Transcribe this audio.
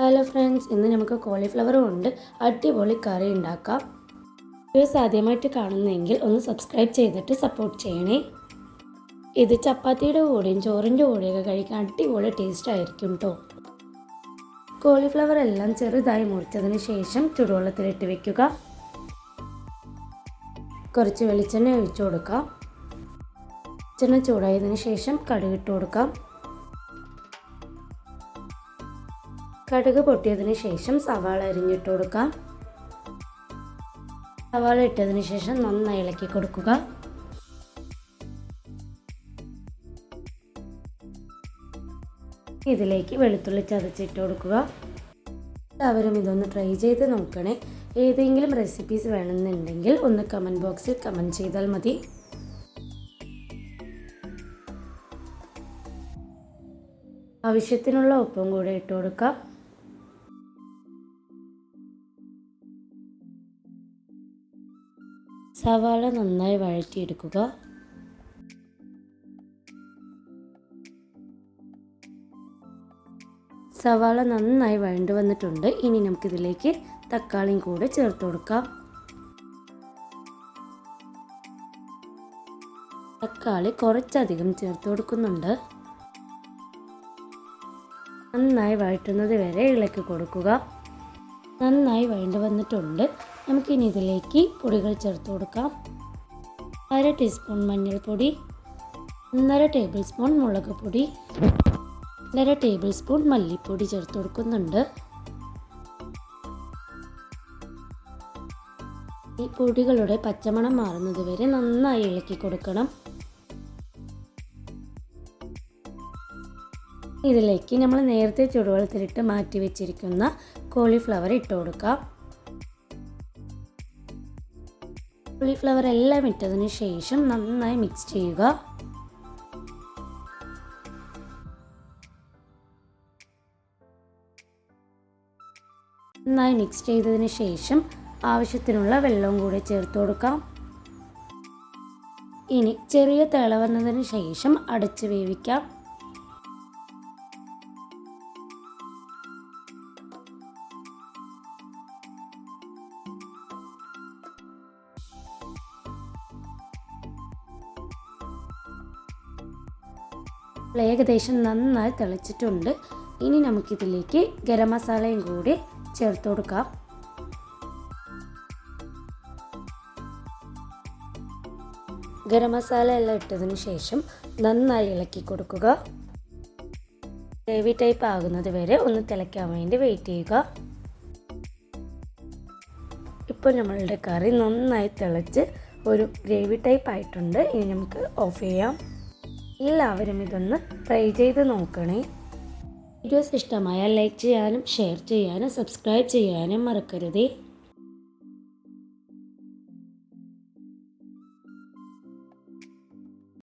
Hello friends ഇന്ന് നമുക്ക് cauliflower കൊണ്ട് അടിപൊളി കറി ഉണ്ടാക്കാം. വീഡിയോസ് ആദ്യമായിട്ട് കാണുന്നെങ്കിൽ ഒന്ന് സബ്സ്ക്രൈബ് ചെയ്തിട്ട് സപ്പോർട്ട് ചെയ്യണേ. ഇത് ചപ്പാത്തിയുടെ കൂടെയും ചോറിന്റെ കൂടെയൊക്കെ കഴിക്കാൻ അടിപൊളി ടേസ്റ്റ് ആയിരിക്കും കേട്ടോ കോളിഫ്ലവർ എല്ലാം ചെറുതായി മുറിച്ചതിന് ശേഷം ചുടുവെള്ളത്തിലിട്ട് വെക്കുക. കുറച്ച് വെളിച്ചെണ്ണ ഒഴിച്ചു കൊടുക്കാം. വെളിച്ചെണ്ണ ചൂടായതിനു ശേഷം കടുകിട്ട് കൊടുക്കാം. കടുക് പൊട്ടിയതിന് ശേഷം സവാള അരിഞ്ഞിട്ട് കൊടുക്കാം സവാള ഇട്ടതിന് ശേഷം നന്നായി ഇളക്കി കൊടുക്കുക. ഇതിലേക്ക് വെളുത്തുള്ളി ചതച്ചിട്ട് കൊടുക്കുക. എല്ലാവരും ഇതൊന്ന് ട്രൈ ചെയ്ത് നോക്കണേ. ഏതെങ്കിലും റെസിപ്പീസ് വേണമെന്നുണ്ടെങ്കിൽ ഒന്ന് കമന്റ് ബോക്സിൽ കമന്റ് ചെയ്താൽ മതി. ആവശ്യത്തിനുള്ള ഉപ്പും കൂടെ ഇട്ട് കൊടുക്കാം. സവാള നന്നായി വഴറ്റിയെടുക്കുക. സവാള നന്നായി വഴണ്ടു വന്നിട്ടുണ്ട്. ഇനി നമുക്കിതിലേക്ക് തക്കാളിയും കൂടെ ചേർത്ത് കൊടുക്കാം. തക്കാളി കുറച്ചധികം ചേർത്ത് കൊടുക്കുന്നുണ്ട്. നന്നായി വഴറ്റുന്നത് വരെ ഇളക്കി കൊടുക്കുക. നന്നായി വഴണ്ടു വന്നിട്ടുണ്ട്. നമുക്കിനി ഇതിലേക്ക് പൊടികൾ ചേർത്ത് കൊടുക്കാം. അര ടീസ്പൂൺ മഞ്ഞൾപ്പൊടി ഒന്നര ടേബിൾ സ്പൂൺ മുളക് പൊടി ഒന്നര ടേബിൾ സ്പൂൺ മല്ലിപ്പൊടി ചേർത്ത് കൊടുക്കുന്നുണ്ട്. ഈ പൊടികളുടെ പച്ചമണം മാറുന്നത് വരെ നന്നായി ഇളക്കി കൊടുക്കണം. ഇതിലേക്ക് നമ്മൾ നേരത്തെ ചുടുവെള്ളത്തിലിട്ട് മാറ്റി വെച്ചിരിക്കുന്ന കോളിഫ്ലവർ ഇട്ട് കൊടുക്കാം. കോളിഫ്ലവർ എല്ലാം ഇട്ടതിന് ശേഷം നന്നായി മിക്സ് ചെയ്യുക. നന്നായി മിക്സ് ചെയ്തതിന് ശേഷം ആവശ്യത്തിനുള്ള വെള്ളവും കൂടി ചേർത്ത് കൊടുക്കാം. ഇനി ചെറിയ തിള വന്നതിന് ശേഷം അടച്ച് വേവിക്കാം. ഏകദേശം നന്നായി തിളച്ചിട്ടുണ്ട്. ഇനി നമുക്കിതിലേക്ക് ഗരം മസാലയും കൂടി ചേർത്ത് കൊടുക്കാം. ഗരം മസാല എല്ലാം ഇട്ടതിന് ശേഷം നന്നായി ഇളക്കി കൊടുക്കുക. ഗ്രേവി ടൈപ്പ് ആകുന്നത് വരെ ഒന്ന് തിളയ്ക്കാൻ വേണ്ടി വെയിറ്റ് ചെയ്യുക. ഇപ്പോൾ നമ്മളുടെ കറി നന്നായി തിളച്ച് ഒരു ഗ്രേവി ടൈപ്പ് ആയിട്ടുണ്ട്. ഇനി നമുക്ക് ഓഫ് ചെയ്യാം. എല്ലാവരും ഇതൊന്ന് ട്രൈ ചെയ്ത് നോക്കണേ. വീഡിയോസ് ഇഷ്ടമായാൽ ലൈക്ക് ചെയ്യാനും ഷെയർ ചെയ്യാനും സബ്സ്ക്രൈബ് ചെയ്യാനും മറക്കരുതേ.